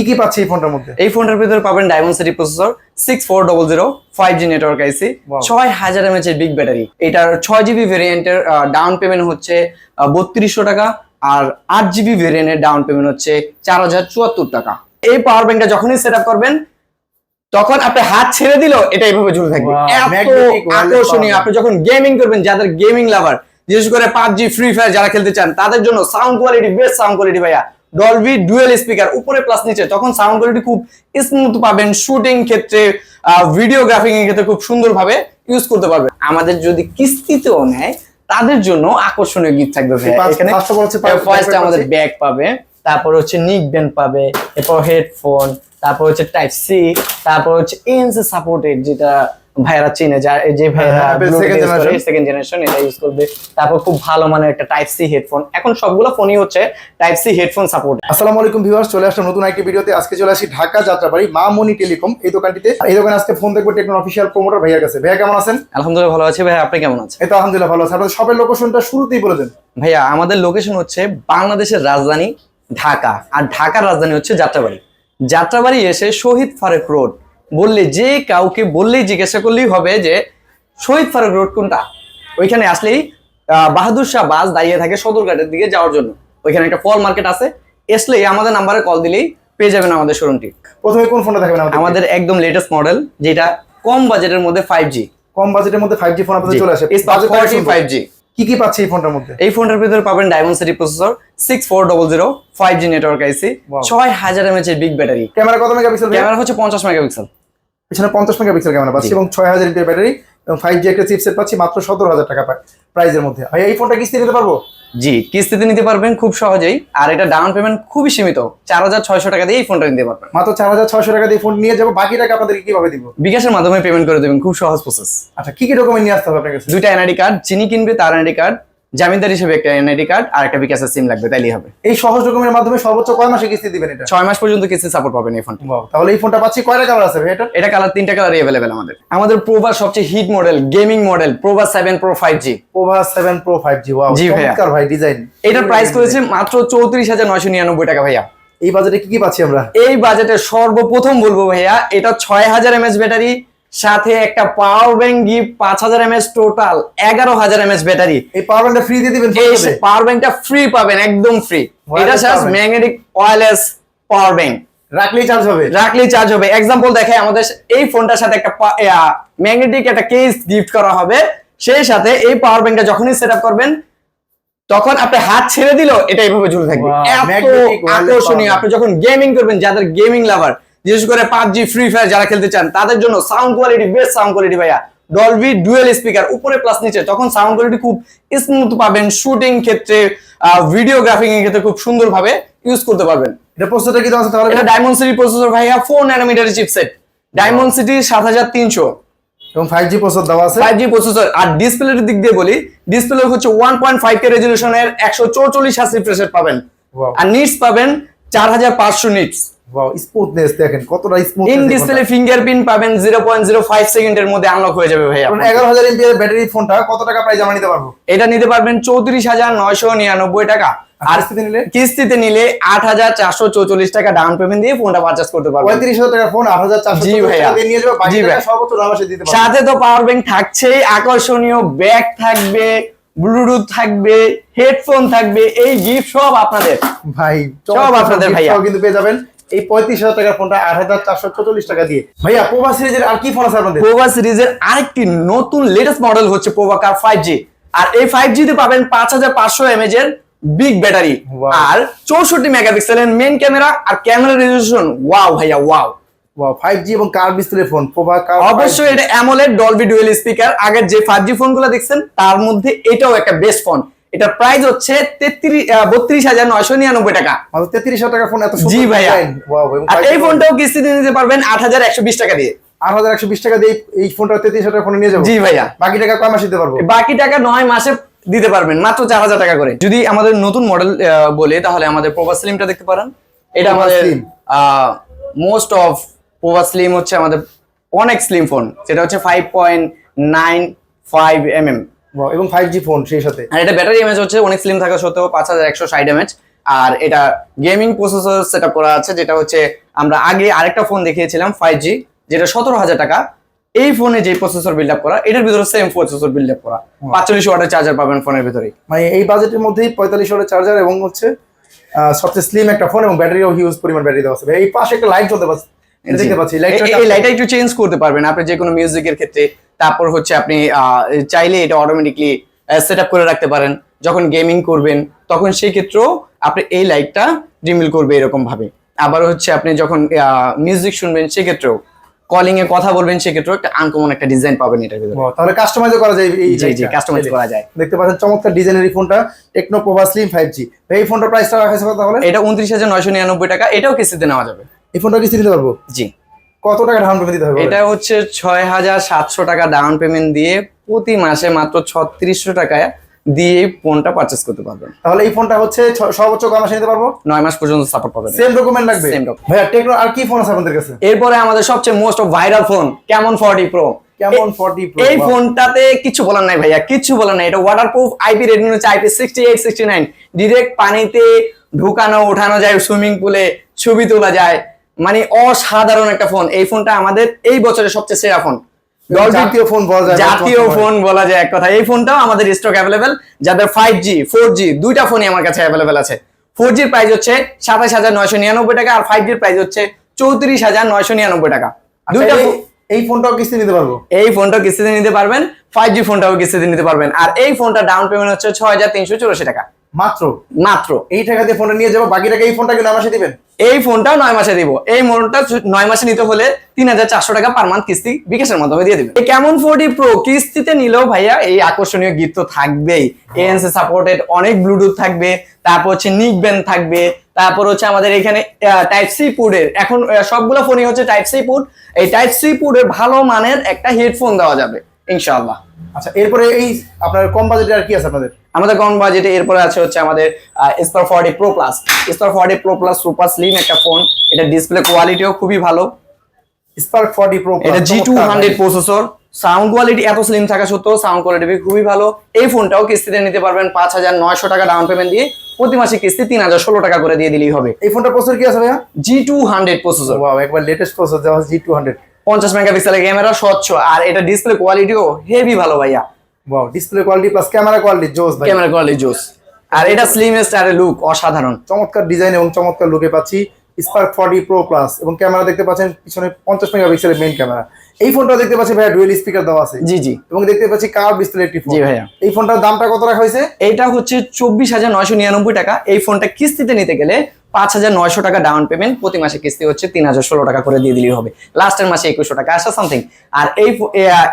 কি কি পাচ্ছি এই ফোনটার মধ্যে? এই ফোনটার ভিতরে পাবেন Dimensity processor six four double zero five G network IC. ছয় হাজার এমএচ এর বিগ ব্যাটারি এটার ছয় জিবি ভেরিয়েন্টের ডাউন পেমেন্ট হচ্ছে বত্রিশশো টাকা আর আট জিবি ভেরিয়েন্টের ডাউন পেমেন্ট হচ্ছে চার হাজার চুয়াত্তর টাকা। এই পাওয়ার ব্যাংকটা যখনই সেট আপ করবেন তখন আপনি হাত ছেড়ে দিল এটা এইভাবে ঝুলে থাকবে। এত আকর্ষণীয়। আপনি যখন গেমিং করবেন যাদের গেমিং লাভার বিশেষ করে পাবজি ফ্রি ফায়ার যারা খেলতে চান তাদের জন্য sound quality best sound quality ভাইয়া। ডলবি ডুয়েল স্পিকার উপরে প্লাস নিচে তখন সাউন্ড কোয়ালিটি খুব স্মুথ পাবেন শুটিং ক্ষেত্রে ভিডিওগ্রাফিং এর ক্ষেত্রে খুব সুন্দরভাবে ইউজ করতে পারবেন। আমাদের যদি কিস্তিতেও নেয় তাদের জন্য আকর্ষণীয় গিফট থাকবে এখানে ফার্স্ট আমাদের ব্যাগ পাবে তারপর হচ্ছে নিক ব্যান্ড পাবে এরপর হেডফোন তারপর হচ্ছে টাইপ সি তারপর হচ্ছে এনসি সাপোর্টেড যেটা ভাইয়ারা চিনে যা generation। সেকেন্ড জেনারেশন এটা ইউজ করবে। তারপর খুব ভালো মানের একটা টাইপ সি হেডফোন এখন সবগুলো ফোনই হচ্ছে টাইপ সি হেডফোন সাপোর্ট আসসালামু আলাইকুম ভিউয়ার্স চলে আসলাম নতুন একটি ভিডিওতে। আজকে চলে আসি ঢাকা যাত্রাবাড়ি মা মনি টেলিকম এই দোকানটিতে। এই দোকানে আজকে ফোন দেখব টেকনো অফিসিয়াল প্রমোটার ভাইয়ার কাছে। ভাইয়া কেমন আছেন? আলহামদুলিল্লাহ ভালো আছি ভাই আপনি কেমন আছেন? এই তো আলহামদুলিল্লাহ ভালো আছে। আপনাদের শপের লোকেশনটা শুরুতেই বলে দেন। ভাইয়া আমাদের লোকেশন হচ্ছে বাংলাদেশের রাজধানী ঢাকা। আর ঢাকার রাজধানী হচ্ছে যাত্রাবাড়ি। যাত্রাবাড়ি এসে শহীদ ফারুক রোড। বললে যে কাউকে বললেই জিজ্ঞাসা করলেই হবে যে শহীদ ফারুক রোড কোনটা? ওইখানে আসলেই আহ, বাহাদুর শাহ বাস দাঁড়িয়ে থাকে সদরঘাটের দিকে যাওয়ার জন্য। ওইখানে একটা ফল মার্কেট আছে। আসলেই আমাদের নাম্বারে কল দিলেই পেয়ে যাবেন আমাদের শোরুমটি। প্রথমে কোন ফোনটা দেখাবেন আমাদের আমাদের একদম লেটেস্ট মডেল যেটা কম বাজেটের মধ্যে ফাইভ জি কম বাজেটের মধ্যে ফাইভ জি ফোন আপনাদের চলে আসে। ফাইভ জি কি কি পাচ্ছি এই ফোনটার মধ্যে? এই ফোনটার ভিতরে পাবেন Dimensity processor six four double zero five G network IC ছয় হাজার এমএচ এর বিগ ব্যাটারি ক্যামেরা কত মেগাপিক্সেল ক্যামেরা হচ্ছে পঞ্চাশ মেগাপিক্সেল। পিছনে পঞ্চাশ মেগাপিক্সেল ক্যামেরা পাচ্ছি এবং ছয় হাজার ইন্টের ব্যাটারি এবং ফাইভ জি একটা চিপসেট পাচ্ছি মাত্র সতেরো হাজার টাকা প্রাইজের মধ্যে। ভাই এই ফোনটা কিস্তি নিতে পারব? জি কিস্তিতে নিতে পারবেন খুব সহজেই। আর এটা ডাউন পেমেন্ট খুবই সীমিত চার হাজার ছয়শো টাকা দিয়ে এই ফোনটা নিতে পারবেন। মাত্র চার হাজার ছয়শো টাকা দিয়ে ফোন নিয়ে যাব বাকি টাকা আপনাদেরকে কীভাবে দিব? বিকাশের মাধ্যমে পেমেন্ট করে দেবেন খুব সহজ প্রসেস আচ্ছা কি কি ডকুমেন্ট নিয়ে আসতে হবে আপনার কাছে? দুইটা এনআইডি কার্ড যিনি কিনবে তার এনআইডি কার্ড জামিনদার হিসেবে একটা এনআইডি কার্ড আর একটা বিকাশের সিম লাগবে তাইলেই হবে। এই সহজ ডকুমেন্টের মাধ্যমে সর্বোচ্চ কয় মাসে কিস্তি দিবেন এটা? ছয় মাস পর্যন্ত কিস্তি সাপোর্ট পাবেন এই ফোনটা তাহলে এই ফোনটা পাচ্ছি কয়টা কালার আছে ভাই এটা? এটা কালার তিনটা কালারই অ্যাভেলেবেল আমাদের। আমাদের প্রোভার সবচেয়ে hit model gaming model Pova seven Pro five G Pova seven Pro five G wow জি ভাইয়া। চমৎকার ভাই ডিজাইন এটার প্রাইস করেছে মাত্র চৌত্রিশ হাজার নয়শো নিরানব্বই টাকা ভাইয়া। এই বাজেটে কি কি পাচ্ছি আমরা? এই বাজেটে সর্বপ্রথম বলব ভাইয়া এটা ছয় হাজার এমএচ ব্যাটারি সাথে একটা পাওয়ার ব্যাংক গিফট পাঁচ হাজার এমএচ টোটাল এগারো হাজার এমএচ ব্যাটারি এই পাওয়ার ব্যাংকটা ফ্রি দিয়ে দিবেন এই পাওয়ার ব্যাংকটা ফ্রি পাবেন একদম ফ্রি এটা bank। Magnetic wireless power bank রাখলেই চার্জ হবে। রাখলেই চার্জ হবে। এক্সাম্পল দেখে আমাদের এই ফোনটার সাথে একটা ম্যাগনেটিক একটা কেস গিফট করা হবে। সেই সাথে এই পাওয়ার ব্যাংকটা যখনই সেট আপ করবেন তখন আপনি হাত ছেড়ে দিল এটা এইভাবে ঝুলে থাকবে। এত আকর্ষণীয়। আপনি যখন গেমিং করবেন যাদের গেমিং লাভার বিশেষ করে পাবজি ফ্রি ফায়ার যারা খেলতে চান তাদের জন্য sound quality best sound quality ভাইয়া ডলবি ডুয়েল স্পিকার উপরে প্লাস নিচে তখন সাউন্ড কোয়ালিটি খুব স্মুথ পাবেন শুটিং ক্ষেত্রে ভিডিওগ্রাফিং এর ক্ষেত্রে খুব সুন্দরভাবে ইউজ করতে পারবেন। এটা প্রসেসরটা কি দাম আছে তাহলে এটা ডায়মন্ড সিটি প্রসেসর ভাইয়া ফোর ন্যানোমিটারের চিপসেট ডায়মন্ড সিটি সাত হাজার তিনশো। এবং ফাইভ জি প্রসেসর দেওয়া আছে? ফাইভ জি প্রসেসর আর ডিসপ্লের দিক দিয়ে বলি ডিসপ্লে হচ্ছে ওয়ান পয়েন্ট ফাইভ কে রেজলিউশনের একশো চৌচল্লিশ হাস রিফ্রেশ পাবেন। আর নিটস পাবেন চার হাজার পাঁচশো নিটস ওয়াও স্মুথনেস দেখেন কতটা স্মুথ ইন ডিসপ্লে ফিঙ্গারপ্রিন্ট পাবেন জিরো পয়েন্ট জিরো ফাইভ সেকেন্ডের মধ্যে আনলক হয়ে যাবে ব্যাটারি ফোনটা কত টাকা প্রাইস আমরা নিতে পারব? এটা নিতে পারবেন চৌত্রিশ হাজার নয়শো নিরানব্বই টাকা। আর কিস্তিতে নিলে? কিস্তিতে টাকা ডাউন পেমেন্ট দিয়ে ফোনটা করতে পারবেন। টাকার ফোন। নিয়ে যাব বাকি টাকা। সর্বোচ্চ দিতে সাথে তো পাওয়ার ব্যাংক থাকছেই আকর্ষণীয় ব্যাগ থাকবে ব্লুটুথ থাকবে হেডফোন থাকবে এই গিফট সব আপনাদের। ভাই সব আপনাদের ভাইয়া। কিন্তু পেয়ে যাবেন। এই পঁয়ত্রিশ হাজার টাকার ফোনটা আট হাজার চারশো চল্লিশ টাকা দিয়ে। ভাইয়া পোভা সিরিজের আর কি ফোন আছে আপনাদের? পোভা সিরিজের আরেকটি নতুন লেটেস্ট মডেল হচ্ছে পোভা কার ফাইভ জি আর এই ফাইভ জিতে পাবেন পাঁচ হাজার পাঁচশো এমএজ এর বিগ ব্যাটারি. আর চৌষট্টি মেগাপিক্সেলের মেন ক্যামেরা আর ক্যামেরা রেজলিউশন ওয়াও ভাইয়া ওয়াও ওয়াও ফাইভ জি এবং কার ডিসপ্লে ফোন অবশ্যই এটা অ্যামোলেড ডলবি ডুয়েল স্পিকার আগের যে ফাইভ জি ফোনগুলো দেখছেন তার মধ্যে এটাও একটা বেস্ট ফোন এটার প্রাইস হচ্ছে তেত্রিশ বত্রিশ হাজার নয়শো নিরানব্বই টাকা। তেত্রিশ টাকার ফোন এত জি ভাইয়া। আর এই ফোনটাও কিস্তিতে নিতে পারবেন আট হাজার একশো বিশ টাকা দিয়ে। আট হাজার একশো বিশ টাকা দিয়ে এই ফোনটা তেত্রিশ হাজার টাকা ফোনে নিয়ে যাব? জি ভাইয়া। বাকি টাকা কয় মাসে দিতে পারব? বাকি টাকা নয় মাসে দিতে পারবেন মাত্র চার হাজার টাকা করে। যদি আমাদের নতুন মডেল বলে তাহলে আমাদের প্রভাস স্লিমটা দেখতে পারেন। এটা আমাদের। মোস্ট অফ প্রভাস স্লিম হচ্ছে আমাদের অনেক স্লিম ফোন যেটা হচ্ছে five point nine five M M এবং ফাইভ জি ফোন সেই সাথে। আর এটা ব্যাটারি এমএচ হচ্ছে অনেক স্লিম থাকা সত্ত্বেও পাঁচ হাজার একশো ষাট এমএচ আর এটা গেমিং প্রসেসর সেট করা আছে যেটা হচ্ছে আমরা আগে আরেকটা ফোন দেখিয়েছিলাম ফাইভ জি যেটা সতেরো হাজার টাকা। এই ফোনে যে প্রসেসর বিল্ড আপ করা এটার ভিতরে সেম প্রসেসর বিল্ড আপ করা। পাঁচচল্লিশ ওয়াটের চার্জার পাবেন ফোনের ভিতরে মানে এই বাজেটের মধ্যেই পঁয়তাল্লিশ ওয়াটের চার্জার এবং হচ্ছে সবচেয়ে স্লিম একটা ফোন এবং ব্যাটারিও হিউজ পরিমাণ ব্যাটারি দেওয়া আছে। এই পাশে একটা লাইট চলতে পারছে দেখতে পাচ্ছি লাইটটা এই লাইটটা একটু চেঞ্জ করতে পারবেন আপনি যে কোনো মিউজিকের ক্ষেত্রে। তারপর হচ্ছে আপনি চাইলে এটা অটোমেটিকলি সেট আপ করে রাখতে পারেন। যখন গেমিং করবেন তখন সেই ক্ষেত্রেও আপনি এই লাইটটা রিমিল করবে এরকম ভাবে আবার হচ্ছে আপনি যখন মিউজিক শুনবেন সেক্ষেত্রেও কলিং এ কথা বলবেন সেক্ষেত্রেও একটা আনকমন একটা ডিজাইন পাবেন এটার ভিতরে। তাহলে কাস্টমাইজও করা যায় এই জি জি কাস্টমাইজ করা যায়। দেখতে পাচ্ছেন চমৎকার ডিজাইনের এই ফোনটা Tecno Pova slim five G এই ফোনটার প্রাইসটা রাখা আছে তাহলে? এটা উনত্রিশ হাজার নয়শো নিরানব্বই টাকা এটাও কিস্তিতে নেওয়া যাবে। এই ফোনটা কিস্তি নিতে পারব? জি। কত টাকা ডাউন পেমেন্ট দিতে হবে এটা হচ্ছে ছয় হাজার সাতশো টাকা ডাউন পেমেন্ট দিয়ে প্রতি মাসে মাত্র ছত্রিশশো টাকায় দিয়ে এই ফোনটা পারচেস করতে পারবেন। তাহলে এই ফোনটা হচ্ছে সর্বোচ্চ কয় মাসে নিতে পারব? নয় মাস পর্যন্ত সাপোর্ট পাবেন। সেম ডকুমেন্ট লাগবে? Same document. ভাইয়া টেকনো আর কি ফোন আছে আপনাদের কাছে? এরপরে আমাদের সবচেয়ে মোস্ট অফ ভাইরাল ফোন কেমন ফর্টি প্রো কেমন 40 Pro, এই ফোনটাতে কিছু বলার নাই ভাইয়া কিছু বলার নাই। এটা ওয়াটারপ্রুফ আইপি রেটিং হচ্ছে IP sixty eight sixty nine direct পানিতে ঢুকানো ওঠানো যায় সুইমিং পুলে ছবি তোলা যায়। মানে অসাধারণ একটা ফোন। এই ফোনটা আমাদের এই বছরের সবচেয়ে সেরা ফোন। জাতীয় ফোন বলা যায় জাতীয় ফোন বলা যায় এক কথা। এই ফোনটাও আমাদের স্টক অ্যাভেলেবেল যাদের ফাইভ জি ফোর জি দুইটা ফোনই আমার কাছে অ্যাভেলেবেল আছে। ফোর জির প্রাইস হচ্ছে সাতাশ হাজার নয়শো নিরানব্বই টাকা আর ফাইভ জির প্রাইস হচ্ছে চৌত্রিশ হাজার নয়শো নিরানব্বই টাকা। দুইটা দুইটা এই ফোনটাও কিস্তি নিতে পারব? এই ফোনটাও কিস্তিতে নিতে পারবেন। ফাইভ জি ফোনটাও কিস্তিতে নিতে পারবেন। আর এই ফোনটা ডাউন পেমেন্ট হচ্ছে ছয় হাজার তিনশো চুরাশি টাকা। মাত্র? মাত্র। এই টাকা দিয়ে ফোনটা নিয়ে যাব বাকি টাকা এই ফোনটা আমার সাথে দিবেন? এই ফোনটাও নয় মাসে দিব। এই ফোনটা নয় মাসে নিতে হলে তিন হাজার চারশো টাকা পার মান্থ কিস্তি বিকাশের মাধ্যমে দিয়ে দিবে কেমন ফোরটি প্রো কিস্তিতে নিলেও ভাইয়া এই আকর্ষণীয় গীত তো থাকবেই। এএনসি সাপোর্টেড অনেক ব্লুটুথ থাকবে তারপর হচ্ছে নিক ব্যান্ড থাকবে তারপর হচ্ছে আমাদের এখানে টাইপ সি পুডের এখন সবগুলো ফোনই হচ্ছে টাইপ সি পুড এই টাইপ সি পুডের ভালো মানের একটা হেডফোন দেওয়া যাবে ইনশাআল্লাহ। আচ্ছা এরপরে এই আপনার কম বাজেটে আর কি আছে আপনাদের? আমাদের কম বাজেটে এরপরে আছে হচ্ছে আমাদের Spark forty Pro plus star forty Pro plus super slim একটা ফোন এটা ডিসপ্লে কোয়ালিটিও খুবই ভালো। স্পার্ক 40 প্রো এটা G two hundred processor sound quality এত স্লিম থাকা সত্ত্বেও সাউন্ড কোয়ালিটি খুবই ভালো। এই ফোনটাও কিস্তিতে নিতে পারবেন পাঁচ হাজার নয়শো টাকা ডাউন পেমেন্ট দিয়ে। প্রতি মাসে কিস্তি তিন হাজার ষোলো টাকা করে দিয়ে দিলেই হবে। এই ফোনটা প্রসেসর কি আছে ভাইয়া? জি টু হান্ড্রেড প্রসেসর একবার latest processor G two hundred পঞ্চাশ মেগাপিক্সেলের ক্যামেরা স্বচ্ছ। আর এটা ডিসপ্লে কোয়ালিটিও হেভি ভালো ভাইয়া। Wow display quality plus camera quality জোস ভাই। ক্যামেরা কোয়ালিটি জোস। আর এটা স্লিমেস্ট আর লুক অসাধারণ। চমৎকার ডিজাইন এবং চমৎকার লুকে পাচ্ছি স্পার্ক 40 প্রো প্লাস এবং ক্যামেরা দেখতে পাচ্ছেন পিছনে 50 মেগাপিক্সেলের মেইন ক্যামেরা এই ফোনটা দেখতে পাচ্ছি ভাইয়া ডুয়েল স্পিকার দেওয়া আছে। জি জি। এবং দেখতে পাচ্ছি কার্ভ ডিসপ্লে একটি ফোন জি ভাইয়া। এই ফোনটার দামটা কত রাখা হয়েছে? এইটা হচ্ছে চব্বিশ হাজার নয়শো নিরানব্বই টাকা। এই ফোনটা কিস্তিতে নিতে গেলে পাঁচ হাজার নয়শো টাকা ডাউন পেমেন্ট প্রতি মাসে কিস্তি হচ্ছে তিন হাজার ষোলো টাকা করে দিয়ে দিলেই হবে। লাস্টের মাসে একুশশো টাকা আসা সামথিং আর এই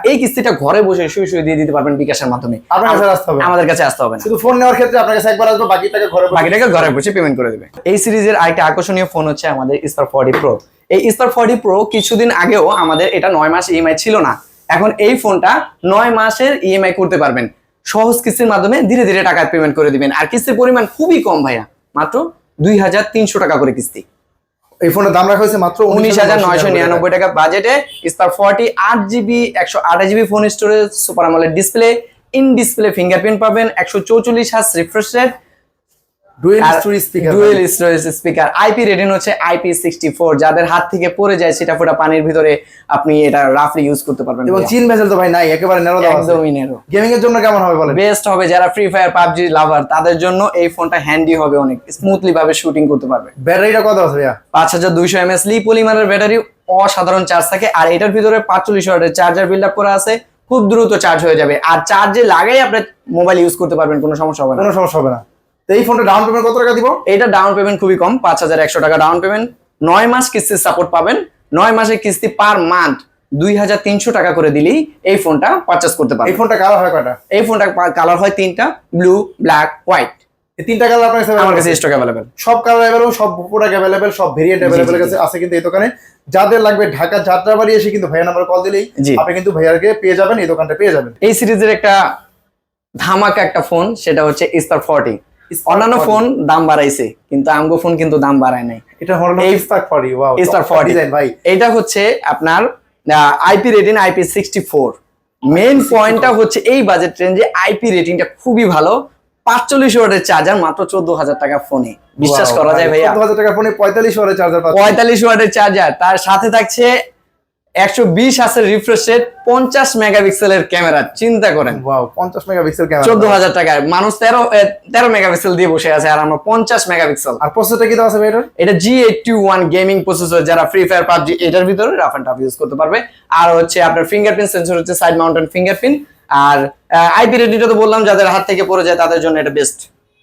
এই কিস্তিটা ঘরে বসে শুয়ে শুয়ে দিয়ে দিতে পারবেন বিকাশের মাধ্যমে। আপনার কাছে আসতে হবে। আমাদের কাছে আসতে হবে না। শুধু ফোন নেওয়ার ক্ষেত্রে আপনার কাছে একবার আসবে বাকি টাকা ঘরে বসে- বাকিটাকে ঘরে বসে পেমেন্ট করে দেবে। এই সিরিজের আরেকটা আকর্ষণীয় ফোন হচ্ছে আমাদের স্টার ফর্টি প্রো এই স্টার ফর্টি প্রো কিছুদিন আগেও আমাদের এটা নয় মাস ইএমআই ছিল না। এখন এই ফোনটা নয় মাসের ইএমআই করতে পারবেন। সহজ কিস্তির মাধ্যমে ধীরে ধীরে টাকা পেমেন্ট করে দিবেন। আর কিস্তির পরিমাণ খুবই কম ভাইয়া। মাত্র দুই হাজার তিনশো টাকা করে কিস্তি। এই ফোনের দাম রাখা হয়েছে মাত্র উনিশ হাজার নয়শো নিরানব্বই টাকা বাজেটে স্টার ফর্টি আট জিবি একশো আঠাশ জিবি ফোন স্টোরেজ সুপার আমলের ডিসপ্লে ইন ডিসপ্লে ফিঙ্গারপ্রিন্ট পাবেন একশো চৌচল্লিশ হাজ refresh rate dual stereo speaker dual storage speaker IP rating হচ্ছে আইপি সিক্সটি ফোর যাদের হাত থেকে পড়ে যায় সেটা ফোটা পানির ভিতরে আপনি এটা রাফলি ইউজ করতে পারবেন এবং চিন ভেসেল তো ভাই নাই একেবারে নেরো একদমই নেরো গেমিং এর জন্য কেমন হবে বলেন? বেস্ট হবে যারা ফ্রি ফায়ার পাবজি লাভার তাদের জন্য এই ফোনটা হ্যান্ডি হবে অনেক। স্মুথলি ভাবে শুটিং করতে পারবে। ব্যাটারিটা কত আছে ভাইয়া? পাঁচ হাজার দুইশো এমএস লি পলিমারের ব্যাটারি অসাধারণ চার্জ থাকে। আর এটার ভিতরে পাঁচচল্লিশ ওয়াটের চার্জার বিল্ড আপ করা আছে। খুব দ্রুত চার্জ হয়ে যাবে। আর চার্জে লাগাই আপনি মোবাইল ইউজ করতে পারবেন কোনো সমস্যা হবে না। কোনো সমস্যা হবে না। তো এই ফোনটা ডাউন পেমেন্ট কত টাকা দিব? এটা ডাউন পেমেন্ট খুবই কম পাঁচ হাজার একশো টাকা ডাউন পেমেন্ট নয় মাস কিস্তির সাপোর্ট পাবেন। নয় মাসের কিস্তি পার মান্থ দুই হাজার তিনশো টাকা করে দিলেই এই ফোনটা পারচেস করতে পারবেন। এই ফোনটা কালার হয় কয়টা? এই ফোনটা কালার হয় তিনটা ব্লু ব্ল্যাক হোয়াইট এই তিনটা কালার আপনার কাছে আমার কাছে স্টক অ্যাভেলেবেল সব কালার অ্যাভেলেবল সব প্রোডাক্ট অ্যাভেলেবল সব ভেরিয়েন্ট অ্যাভেলেবল। আছে কিন্তু এই দোকানে। যাদের লাগবে ঢাকা যাত্রাবাড়ি এসে কিন্তু ভাইয়া নাম্বার কল দিলেই। আপনি কিন্তু ভাইয়াকে পেয়ে যাবেন এই দোকানটা পেয়ে যাবেন। এই সিরিজের একটা ধামাকা একটা ফোন সেটা হচ্ছে স্টার ফর্টি অন্যান্য ফোন দাম বাড়াইছে কিন্তু আমগো ফোন কিন্তু দাম বাড়ায় নাই। এটা হলো এই- star 40 wow star forty design ভাই। এটা হচ্ছে আপনার IP rating IP sixty four main পয়েন্টটা হচ্ছে এই বাজেট রেঞ্জে আইপি রেটিংটা খুবই ভালো। পাঁচচল্লিশ ওয়াটের চার্জার মাত্র চোদ্দ হাজার টাকা ফোনে বিশ্বাস করা যায় ভাইয়া? চোদ্দ হাজার টাকা ফোনে পঁয়তাল্লিশ ওয়ারের চার্জার পঁয়তাল্লিশ ওয়াটের চার্জার তার সাথে থাকছে একশো বিশ হাসের রিফ্রেশ রেট পঞ্চাশ মেগাপিক্সেলের ক্যামেরা চিন্তা করেন। পঞ্চাশ মেগাপিক্সেল ক্যামেরা। চোদ্দ হাজার টাকায় মানুষ তেরো তেরো মেগাপিক্সেল দিয়ে বসে আছে আর আমরা পঞ্চাশ মেগাপিক্সেল। আর প্রসেসরটা কি দেওয়া আছে এটা G eighty one gaming processor যারা ফ্রি ফায়ার পাবজি এটার ভিতরে রাফ অ্যান্ড টাফ ইউজ করতে পারবে। আর হচ্ছে আপনার ফিঙ্গারপ্রিন্ট সেন্সর হচ্ছে সাইড মাউন্টেন ফিঙ্গারপ্রিন্ট আর আইপি রেডিটা তো বললাম যাদের হাত থেকে পড়ে যায় তাদের জন্য এটা বেস্ট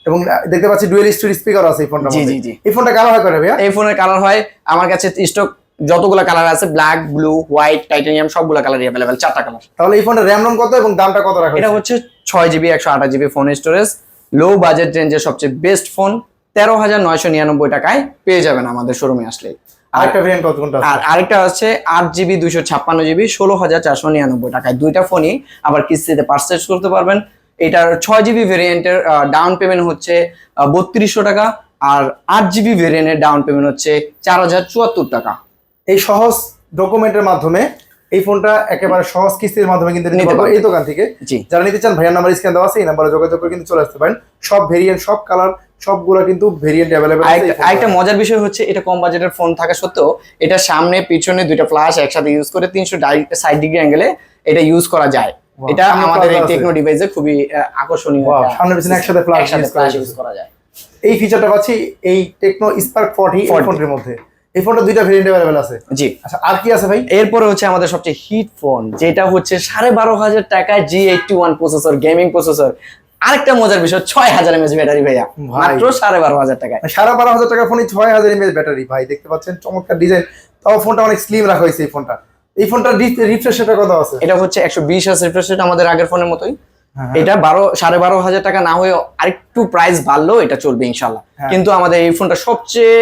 এবং দেখতে পাচ্ছি ডুয়েল স্টোরি স্পিকার আছে এই ফোনটার জি, জি, জি। এই ফোনটা কালার হয় করে ভাইয়া? এই ফোনের কালার হয় আমার কাছে স্টক যতগুলো কালার আছে ব্ল্যাক ব্লু হোয়াইট টাইটানিয়াম সবগুলো কালারই অ্যাভেলেবেল চারটা কালার তাহলে এই ফোনটার র্যাম রম কত এবং দামটা কত রাখা এটা হচ্ছে ছয় জিবি একশো আঠাশ GB phone storage low budget রেঞ্জের সবচেয়ে বেস্ট ফোন তেরো হাজার নয়শো নিরানব্বই টাকায় পেয়ে যাবেন আমাদের শোরুমে আসলে আরেকটা ভেরিয়েন্ট কত কোনটা আছে? আর আরেকটা হচ্ছে আট জিবি দুইশো ছাপ্পান্ন জিবি ষোলো হাজার চারশো নিরানব্বই টাকায়। দুইটা ফোনই আবার কিস্তিতে পারচেস করতে পারবেন। এটার ছয় জিবি ভেরিয়েন্টের ডাউন পেমেন্ট হচ্ছে বত্রিশশো টাকা আর আট জিবি ভেরিয়েন্টের ডাউন পেমেন্ট হচ্ছে চার হাজার চুয়াত্তর টাকা। এই সহজ ডকুমেন্টের মাধ্যমে এই ফোনটা একেবারে সহজ কিস্তির মাধ্যমে কিন্তু নিতে পারবেন। এই দোকান থেকে। যারা নিতে চান ভাইয়ার নাম্বার স্ক্যান দেওয়া আছে এই নাম্বারে যোগাযোগ করে কিন্তু চলে আসতে পারেন। সব ভেরিয়েন্ট সব কালার সবগুলো কিন্তু ভেরিয়েন্ট অ্যাভেলেবেল আছে আরেকটা মজার বিষয় হচ্ছে এটা কম বাজেটের ফোন থাকা সত্ত্বেও এটা সামনে পিছনে দুইটা ফ্ল্যাশ একসাথে ইউজ করে তিনশো সাইড ডিগ্রি অ্যাঙ্গেলে এটা ইউজ করা যায়। এটা আমাদের এই। টেকনো ডিভাইসে খুবই আকর্ষণীয় সামনে পিছনে একসাথে ফ্ল্যাশ ইউজ করা যায়। এই ফিচারটা পাচ্ছি এই টেকনো স্পার্ক 40 ফোনটির মধ্যে। এই ফোনটা দুইটা ভেরিয়েন্ট অ্যাভেলেবেল আছে। জি। আচ্ছা আর কি আছে ভাই? এরপরে হচ্ছে আমাদের সবচেয়ে হিট ফোন যেটা হচ্ছে সাড়ে বারো হাজার টাকায় G eighty one processor gaming processor আরেকটা মজার বিষয় ছয় হাজার এমএচ ব্যাটারি ভাইয়া। ভাই। মাত্র সাড়ে বারো হাজার টাকায়। সাড়ে বারো হাজার টাকা ফোনে ছয় হাজার ব্যাটারি ভাই দেখতে পাচ্ছেন চমৎকার ডিজাইন তাও ফোনটা অনেক স্লিম রাখা হয়েছে এই ফোনটা এই ফোনটা রিফ্রেশ রেটটা কত আছে। এটা হচ্ছে একশো বিশ হাজার রিফ্রেশ রেট আমাদের আগের ফোনের মতোই। হ্যাঁ, এটা বারো সাড়ে বারো হাজার টাকা না হয়ে আরেকটু প্রাইস বাড়লেও এটা চলবে ইনশাল্লাহ হ্যাঁ। কিন্তু আমাদের এই ফোনটা সবচেয়ে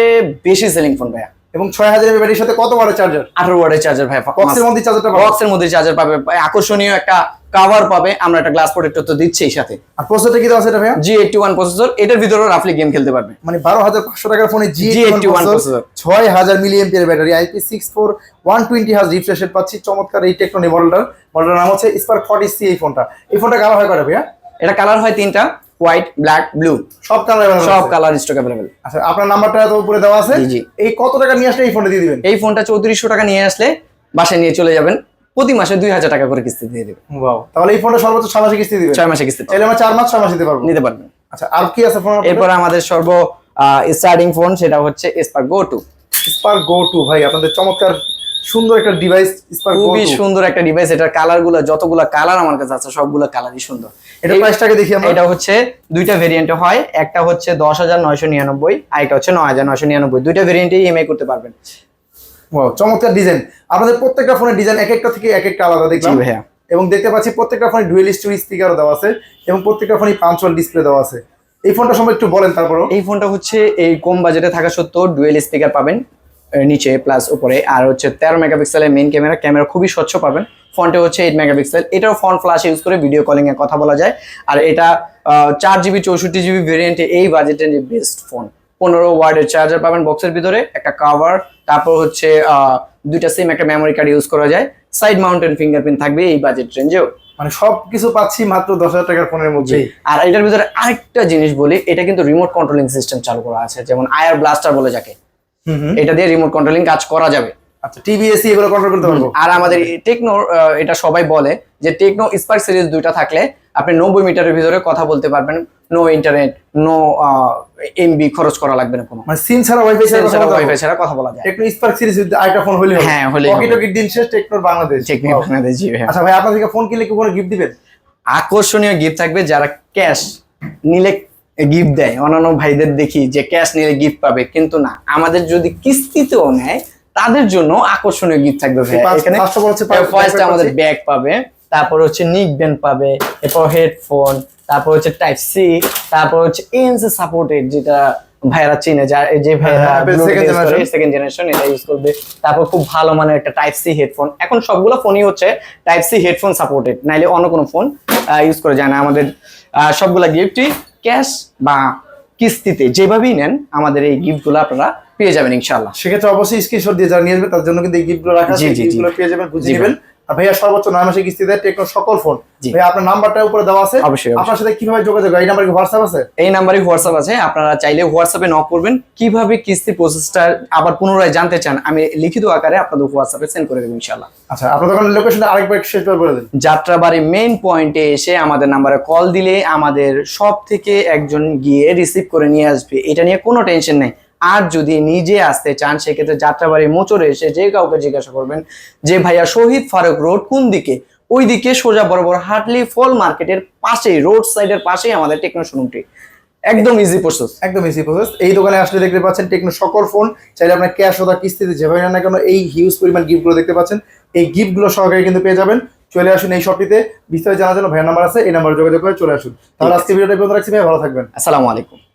বেশি সেলিং ফোন ভাইয়া। এবং ছয় হাজার এমএ ব্যাটারির সাথে কত ওয়াটের চার্জার আঠারো ওয়াটের চার্জার ভাই বক্সের মধ্যে চার্জারটা পাবো? বক্সের মধ্যে চার্জার পাবে। আকর্ষণীয় একটা কাভার পাবে। আমরা একটা গ্লাস প্রোটেক্টর তো দিচ্ছি সাথে। আর প্রসেসরটা কি দেওয়া আছে এটা ভাইয়া? জি এইটটি ওয়ান প্রসেসর এটার ভিতরেও রাফলি গেম খেলতে পারবে। মানে বারো হাজার পাঁচশো টাকার ফোনে জি G81 processor। ছয় হাজার milliampere battery IP six four one twenty হাজ রিফ্রেশ রেট পাচ্ছি। চমৎকার এই টেকনোনি মডেলটার মডেলটার নাম হচ্ছে স্পার্ক ফর্টি সি এই ফোনটা এই ফোনটা কালার হয় করে ভাইয়া? এটা কালার হয় তিনটা। White black blue. সব কালার সব কালার স্টক অ্যাভেলেবেল আচ্ছা আপনার নাম্বারটা তো উপরে দেওয়া আছে। জি। এই কত টাকা নিয়ে আসলে এই ফোনটা দিয়ে দিবেন? এই ফোনটা চৌত্রিশশো টাকা নিয়ে আসলে বাসায় নিয়ে চলে যাবেন। প্রতি মাসে দুই হাজার টাকা করে কিস্তি দিয়ে দেবে ওয়াও তাহলে এই ফোনটা সর্বোচ্চ ছয় মাসে কিস্তি দিবেন? ছয় মাসে কিস্তি তাহলে আমরা চার মাস ছয় মাস দিতে পারব। নিতে পারবেন। আচ্ছা আর কি আছে ফোন এরপর আমাদের সর্ব স্টার্টিং ফোন সেটা হচ্ছে Spark Go two Spark Go two ভাই আপনাদের চমৎকার সুন্দর একটা ডিভাইস খুবই সুন্দর একটা ডিভাইস এটার কালারগুলো যতগুলো কালার আমার কাছে আছে সবগুলো কালারই সুন্দর। এটা প্রাইসটাকে দেখি আমরা। এটা হচ্ছে দুইটা ভেরিয়েন্টে হয় একটা হচ্ছে দশ হাজার নয়শো নিরানব্বই আর একটা হচ্ছে নয় হাজার নয়শো নিরানব্বই। দুইটা ভেরিয়েন্টে ইএমআই করতে পারবেন। চমৎকার ডিজাইন আপনাদের প্রত্যেকটা ফোনের ডিজাইন এক একটা থেকে এক একটা আলাদা দেখলাম। ভাইয়া। এবং দেখতে পাচ্ছি প্রত্যেকটা ফোনে ডুয়েল স্টোরি স্পিকারও দেওয়া আছে এবং প্রত্যেকটা ফোনে পাঞ্চুয়াল ডিসপ্লে দেওয়া আছে। এই ফোনটা সম্পর্কে একটু বলেন তারপরও। এই ফোনটা হচ্ছে এই কম বাজেটে থাকা সত্ত্বেও ডুয়েল স্পিকার পাবেন। নিচে প্লাস উপরে। আর হচ্ছে তেরো মেগাপিক্সেলের মেইন ক্যামেরা ক্যামেরা খুবই স্বচ্ছ পাবেন। ফ্রন্টে হচ্ছে এইট মেগাপিক্সেল। এটাও ফ্রন্ট ফ্লাশ ইউজ করে ভিডিও কলিং এ কথা বলা যায়। আর এটা চার জিবি চৌষট্টি জিবি ভেরিয়েন্টে এই বাজেটের বেস্ট ফোন পনেরো ওয়ার্ডের চার্জার পাবেন বক্সের ভিতরে একটা কাভার তারপর হচ্ছে আহ, দুইটা সিম একটা মেমোরি কার্ড ইউজ করা যায়। সাইড মাউন্টেন ফিঙ্গারপ্রিন্ট থাকবে এই বাজেট রেঞ্জেও মানে সবকিছু পাচ্ছি মাত্র দশ হাজার টাকার ফোনের মধ্যে। আর এটার ভিতরে আরেকটা জিনিস বলি এটা কিন্তু রিমোট কন্ট্রোলিং সিস্টেম চালু করা আছে। যেমন আয়ার ব্লাস্টার বলে যাকে। এটা দিয়ে রিমোট কন্ট্রোলিং কাজ করা যাবে। আচ্ছা টিভি এসি এগুলো কন্ট্রোল করতে পারব? আর আমাদের টেকনো এটা সবাই বলে যে টেকনো স্পার্ক সিরিজ দুইটা থাকলে আপনি নব্বই মিটারের ভিতরে কথা বলতে পারবেন। নো ইন্টারনেট নো এমবি খরচ করা লাগবে না কোনো। মানে সিম ছাড়া ওয়াইফাই ছাড়া কথা ওয়াইফাই ছাড়া কথা বলা যায়। টেকনো স্পার্ক সিরিজ আরেকটা ফোন হলে হ্যাঁ, হলেই হবে। পকেট দিন শেষ টেকনোর বাংলাদেশ টেকনো. বাংলাদেশ জি। আচ্ছা ভাই আপনার থেকে ফোন কিনলে কি কোনো গিফট দিবেন? আকর্ষণীয় গিফট থাকবে যারা ক্যাশ নিলে গিফট দেয়। অন্যান্য ভাইদের দেখি যে ক্যাশ নিলে গিফট পাবে কিন্তু না। আমাদের যদি কিস্তিতেও নেয় তাদের জন্য আকর্ষণীয় গিফট থাকবে এখানে ফার্স্ট আমাদের ব্যাগ পাবে তারপর হচ্ছে নিক ব্যান্ড পাবে এরপর হেডফোন তারপর হচ্ছে টাইপ সি তারপর হচ্ছে এনসি সাপোর্টেড যেটা ভাইয়ারা চিনে যা যে generation। সেকেন্ড জেনারেশন এটা ইউজ করবে। তারপর খুব ভালো মানের একটা টাইপ সি হেডফোন এখন সবগুলো ফোনই হচ্ছে টাইপ সি হেডফোন সাপোর্টেড নাইলে অন্য কোনো ফোন ইউজ করে যায় না। আমাদের আহ, সবগুলা গিফটই ক্যাশ বা কিস্তিতে যেভাবেই নেন আমাদের এই গিফটগুলো আপনারা পেয়ে যাবেন ইনশাল্লাহ সেক্ষেত্রে অবশ্যই স্ক্রিনশট দিয়ে যারা নিয়ে আসবে তার জন্য কিন্তু এই গিফটগুলো রাখা আছে। গিফটগুলো পেয়ে যাবেন বুঝে নেবেন। আর ভাইয়া সর্বোচ্চ নয় মাসে কিস্তি দেয় টেকনো সকল ফোন। ভাইয়া আপনার নাম্বারটা উপরে দেওয়া আছে। অবশ্যই। আপনার সাথে কীভাবে যোগাযোগ? এই নাম্বারে হোয়াটসঅ্যাপ আছে? এই নাম্বারে হোয়াটসঅ্যাপ আছে। আপনারা চাইলে হোয়াটসঅ্যাপে নক করবেন। কীভাবে কিস্তি প্রসেসটা আবার পুনরায় জানতে চান আমি লিখিত আকারে আপনাদের হোয়াটসঅ্যাপে সেন্ড করে দেবো ইনশাল্লাহ আচ্ছা আপনার দোকানের লোকেশনটা আরেকবার শেষবার বলে দিন। যাত্রাবাড়ি মেইন পয়েন্টে এসে আমাদের নাম্বারে কল দিলে আমাদের সব থেকে একজন গিয়ে রিসিভ করে নিয়ে আসবে। এটা নিয়ে কোনো টেনশন নেই। আর যদি নিজে আসতে চান সেক্ষেত্রে যাত্রাবাড়ি মোচরে এসে যে কাউকে জিজ্ঞাসা করবেন যে ভাইয়া শহীদ ফারুক রোড কোন দিকে? ওই দিকে সোজা বরাবর হাটলি ফল মার্কেটের পাশেই রোড সাইডের পাশেই আমাদের টেকনো শোরুমটি। একদম ইজি প্রসেস একদম ইজি প্রসেস এই দোকানে আসলে দেখতে পাচ্ছেন টেকনো সকল ফোন। চাইলে আপনার ক্যাশ অথবা কিস্তিতে যেভাবে না কেন এই হিউজ পরিমাণ গিফটগুলো দেখতে পাচ্ছেন এই গিফটগুলো সহকারে কিন্তু পেয়ে যাবেন। চলে আসুন এই শপটিতে বিস্তারিত জানার জন্য ভাইয়ের নাম্বার আছে এই নাম্বারে যোগাযোগ করে চলে আসুন। তাহলে আজকে ভিডিওটা পর্যন্ত রাখছি ভাই ভালো থাকবেন। আসসালামু আলাইকুম।